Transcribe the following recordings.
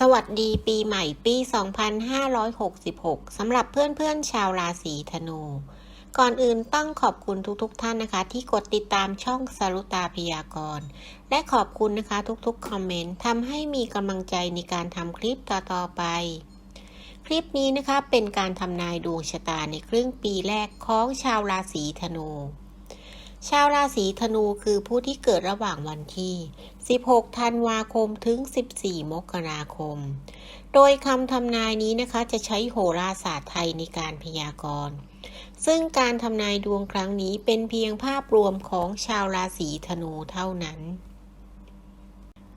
สวัสดีปีใหม่ปี 2566 สำหรับเพื่อนๆ ชาวราศีธนู ก่อนอื่นต้องขอบคุณทุกๆทท่านนะคะ ที่กดติดตามช่องสรุตาพยากรณ์ และขอบคุณนะคะทุกๆ คอมเมนต์ทำให้มีกำลังใจในการทำคลิปต่อๆ ไป คลิปนี้นะคะเป็นการทำนายดวงชะตาในครึ่งปีแรกของชาวราศีธนู ชาวราศีธนูคือผู้ที่เกิดระหว่างวันที่ 16 ธันวาคมถึง 14 มกราคม โดยคำทำนายนี้นะคะจะใช้โหราศาสตร์ไทยในการพยากรณ์ ซึ่งการทำนายดวงครั้งนี้เป็นเพียงภาพรวมของชาวราศีธนูเท่านั้น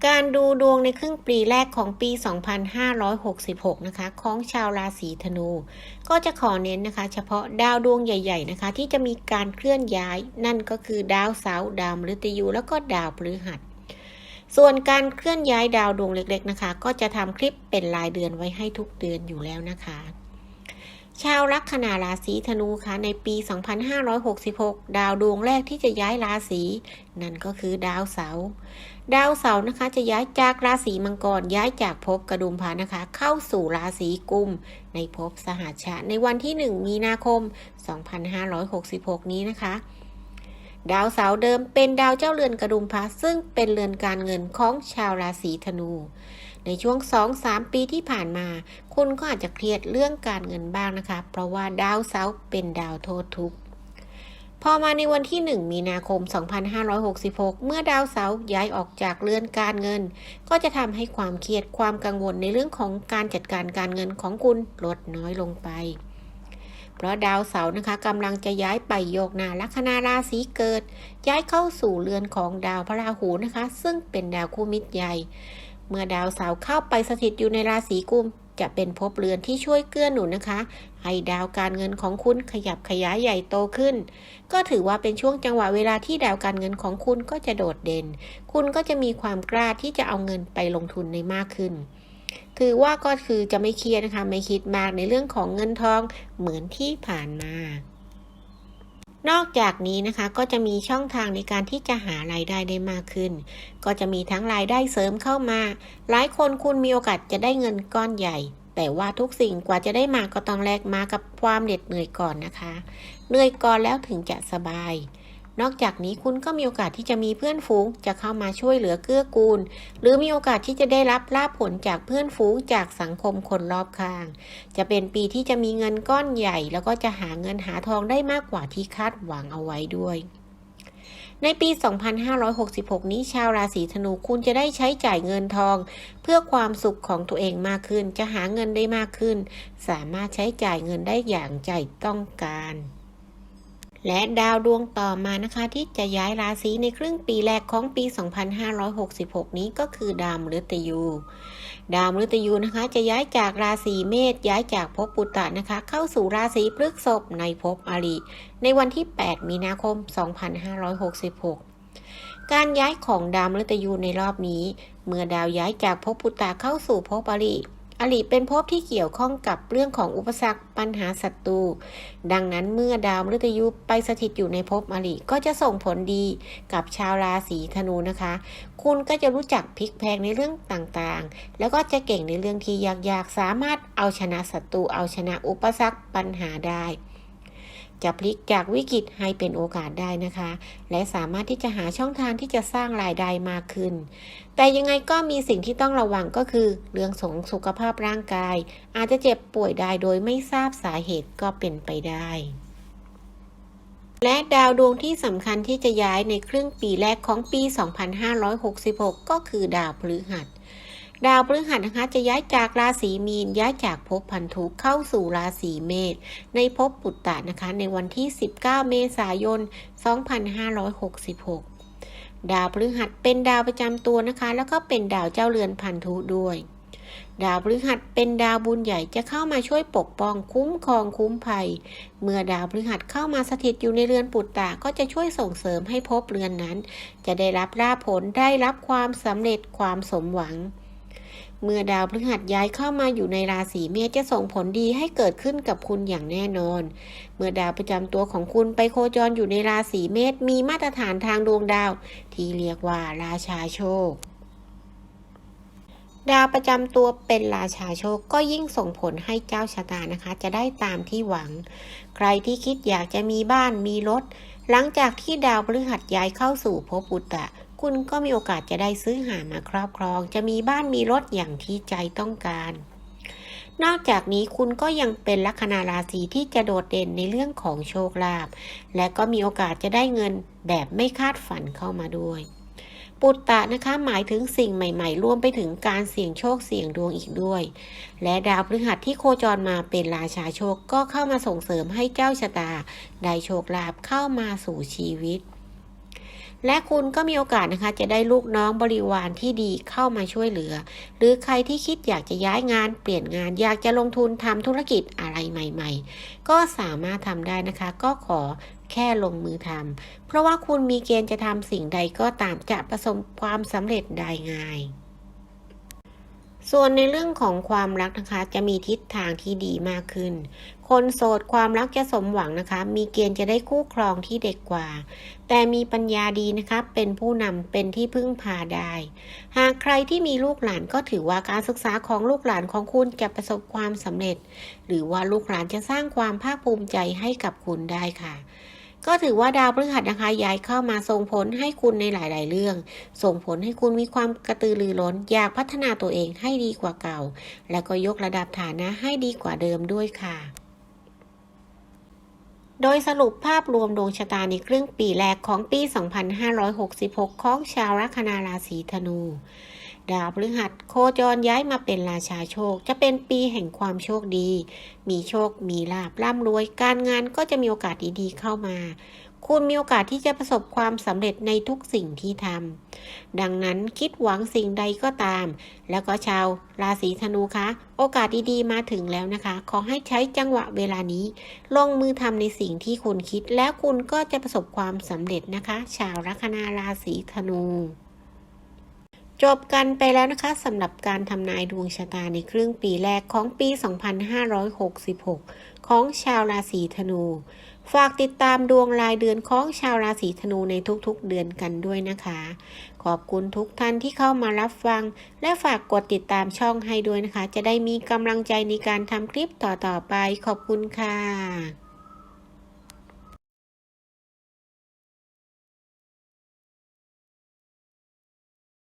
การดูดวงในครึ่งปีแรกของปี 2566 นะคะ ของชาวราศีธนู ก็จะขอเน้นนะคะ เฉพาะดาวดวงใหญ่ ๆ นะคะ ที่จะมีการเคลื่อนย้าย นั่นก็คือดาวเสาร์ดาวมฤตยู แล้วก็ดาวพฤหัส ส่วนการเคลื่อนย้ายดาวดวงเล็ก ๆ นะคะ ก็จะทำคลิปเป็นรายเดือนไว้ให้ทุกเดือนอยู่แล้วนะคะชาวลัคนาราศีธนูคะในปี 2566 ดาวดวงแรกที่จะย้ายราศีนั่นก็คือดาวเสาร์ ดาวเสาร์นะคะจะย้ายจากราศีมังกรย้ายจากภพกระดุมพานะคะ เข้าสู่ราศีกุม ในภพสหัชชะในวันที่ 1 มีนาคม 2566 นี้นะคะ ดาวเสาร์เดิมเป็นดาวเจ้าเรือนกระดุมพระซึ่งเป็นเรือนการเงินของชาวราศีธนู ในช่วง 2-3 ปีที่ผ่านมา คุณก็อาจจะเครียดเรื่องการเงินบ้างนะคะ เพราะว่าดาวเสาร์เป็นดาวโทษทุกข์ พอมาในวันที่ 1 มีนาคม 2566 เมื่อดาวเสาร์ย้ายออกจากเรือนการเงิน ก็จะทำให้ความเครียดความกังวลในเรื่องของการจัดการการเงินของคุณลดน้อยลงไป เพราะดาวเสาร์นะคะกำลังจะย้ายไปโยกนาลัคนาราศีเกิด ย้ายเข้าสู่เรือนของดาวพระราหูนะคะ ซึ่งเป็นดาวคู่มิตรใหญ่ เมื่อดาวเสาร์เข้าไปสถิตอยู่ในราศีกุม จะเป็นภพเรือนที่ช่วยเกื้อหนุนนะคะ ให้ดาวการเงินของคุณขยับขยายใหญ่โตขึ้น ก็ถือว่าเป็นช่วงจังหวะเวลาที่ดาวการเงินของคุณก็จะโดดเด่น คุณก็จะมีความกล้าที่จะเอาเงินไปลงทุนในมากขึ้นถือว่าก็คือจะไม่เครียดนะคะ ไม่คิดมากในเรื่องของเงินทองเหมือนที่ผ่านมา นอกจากนี้นะคะก็จะมีช่องทางในการที่จะหารายได้ได้มากขึ้น ก็จะมีทั้งรายได้เสริมเข้ามา หลายคนคุณมีโอกาสจะได้เงินก้อนใหญ่ แต่ว่าทุกสิ่งกว่าจะได้มาก็ต้องแลกมากับความเหน็ดเหนื่อยก่อนนะคะ เหนื่อยก่อนแล้วถึงจะสบาย นอกจากนี้คุณก็มีโอกาสที่จะมีเพื่อนฝูง จะเข้ามาช่วยเหลือเกื้อกูล หรือมีโอกาสที่จะได้รับลาภผลจากเพื่อนฝูงจากสังคมคนรอบข้าง จะเป็นปีที่จะมีเงินก้อนใหญ่ แล้วก็จะหาเงินหาทองได้มากกว่าที่คาดหวังเอาไว้ด้วยในปี 2566 นี้ชาวราศีธนูคุณจะได้ใช้จ่ายเงินทอง เพื่อความสุขของตัวเองมากขึ้น จะหาเงินได้มากขึ้น สามารถใช้จ่ายเงินได้อย่างใจต้องการ และดาวดวงต่อมานะคะ ที่จะย้ายราศีในครึ่งปีแรกของปี 2566 นี้ก็คือดาวมฤตยู ดาวมฤตยูนะคะ จะย้ายจากราศีเมษย้ายจากภพปุตตะนะคะ เข้าสู่ราศีพฤษภในภพอริในวันที่ 8 มีนาคม 2566 การย้ายของดาวมฤตยูในรอบนี้ เมื่อดาวย้ายจากภพปุตตะเข้าสู่ภพอริ อริเป็นภพที่เกี่ยวข้องกับเรื่องของอุปสรรคปัญหาศัตรู ดังนั้นเมื่อดาวมฤตยูไปสถิตอยู่ในภพอริก็จะส่งผลดีกับชาวราศีธนูนะคะ คุณก็จะรู้จักพลิกแพลงในเรื่องต่างๆ แล้วก็จะเก่งในเรื่องที่ยากๆ สามารถเอาชนะศัตรูเอาชนะอุปสรรคปัญหาได้ จะพลิกจากวิกฤตให้เป็นโอกาสได้นะคะ และสามารถที่จะหาช่องทางที่จะสร้างรายได้มากขึ้น แต่ยังไงก็มีสิ่งที่ต้องระวังก็คือ เรื่องของสุขภาพร่างกาย อาจจะเจ็บป่วยได้โดยไม่ทราบสาเหตุก็เป็นไปได้และดาวดวงที่สำคัญที่จะย้ายในครึ่งปีแรกของปี 2566 ก็คือดาวพฤหัส ดาวพฤหัสนะคะจะย้ายจากราศีมีนย้ายจากภพพันธุเข้าสู่ราศีเมษในภพปุตตะนะคะในวันที่ 19 เมษายน 2566 ดาวพฤหัสเป็นดาวประจำตัวนะคะ แล้วก็เป็นดาวเจ้าเรือนพันธุด้วย ดาวพฤหัสเป็นดาวบุญใหญ่จะเข้ามาช่วยปกป้องคุ้มครองคุ้มภัย เมื่อดาวพฤหัสเข้ามาสถิตอยู่ในเรือนปุตตะก็จะช่วยส่งเสริมให้ภพเรือนนั้น จะได้รับราผลได้รับความสำเร็จความสมหวัง เมื่อดาวพฤหัสย้ายเข้ามาอยู่ในราศีเมษจะส่งผลดีให้เกิดขึ้นกับคุณอย่างแน่นอน เมื่อดาวประจำตัวของคุณไปโคจรอยู่ในราศีเมษมีมาตรฐานทางดวงดาว ที่เรียกว่าราชาโชค ดาวประจำตัวเป็นราชาโชคก็ยิ่งส่งผลให้เจ้าชะตานะคะ จะได้ตามที่หวัง ใครที่คิดอยากจะมีบ้านมีรถหลังจากที่ดาวพฤหัสย้ายเข้าสู่ภพปุตตะ คุณก็มีโอกาสจะได้ซื้อหามาครอบครอง จะมีบ้านมีรถอย่างที่ใจต้องการ นอกจากนี้คุณก็ยังเป็นลัคนาราศีที่จะโดดเด่นในเรื่องของโชคลาภและก็มีโอกาสจะได้เงินแบบไม่คาดฝันเข้ามาด้วยปุตตะนะคะหมายถึงสิ่งใหม่ ๆ รวมไปถึงการเสี่ยงโชคเสี่ยงดวงอีกด้วย และดาวพฤหัสที่โคจรมาเป็นราชาโชคก็เข้ามาส่งเสริมให้เจ้าชะตา ได้โชคลาภเข้ามาสู่ชีวิต และคุณก็มีโอกาสนะคะจะได้ลูกน้องบริวารที่ดีเข้ามาช่วยเหลือ หรือใครที่คิดอยากจะย้ายงานเปลี่ยนงานอยากจะลงทุนทำธุรกิจอะไรใหม่ ๆ ก็สามารถทำได้นะคะ ก็ขอแค่ลงมือทำเพราะว่าคุณมีเกณฑ์จะทำสิ่งใดก็ตามจะประสบความสำเร็จได้ง่าย ส่วนในเรื่องของความรักนะคะจะมีทิศทางที่ดีมากขึ้น คนโสดความรักจะสมหวังนะคะ มีเกณฑ์จะได้คู่ครองที่เด็กกว่า แต่มีปัญญาดีนะคะเป็นผู้นำเป็นที่พึ่งพาได้ หากใครที่มีลูกหลานก็ถือว่าการศึกษาของลูกหลานของคุณจะประสบความสำเร็จ หรือว่าลูกหลานจะสร้างความภาคภูมิใจให้กับคุณได้ค่ะ ก็ถือว่าดาวพฤหัสนะคะย้ายเข้ามาส่งผลให้คุณในหลาย ๆ เรื่อง ส่งผลให้คุณมีความกระตือรือร้น อยากพัฒนาตัวเองให้ดีกว่าเก่า และก็ยกระดับฐานะให้ดีกว่าเดิมด้วยค่ะโดยสรุปภาพรวมดวงชะตาในครึ่งปีแรกของปี 2566 ของชาวลัคนาราศีธนู ดาวพฤหัสโคจรย้ายมาเป็นราชาโชค จะเป็นปีแห่งความโชคดี มีโชค มีลาบร่ำรวย การงานก็จะมีโอกาสดีๆเข้ามา คุณมีโอกาสที่จะประสบความสำเร็จในทุกสิ่งที่ทำดังนั้นคิดหวังสิ่งใดก็ตาม แล้วก็ชาวราศีธนูคะ โอกาสดีๆมาถึงแล้วนะคะ ขอให้ใช้จังหวะเวลานี้ ลงมือทำในสิ่งที่คุณคิด แล้วคุณก็จะประสบความสำเร็จนะคะ ชาวลัคนาราศีธนู จบกันไปแล้วนะคะสำหรับการทำนายดวงชะตาในครึ่งปีแรกของปี 2566 ของชาวราศีธนู ฝากติดตามดวงรายเดือนของชาวราศีธนูในทุกๆเดือนกันด้วยนะคะ ขอบคุณทุกท่านที่เข้ามารับฟัง และฝากกดติดตามช่องให้ด้วยนะคะ จะได้มีกำลังใจในการทำคลิปต่อๆไป ขอบคุณค่ะ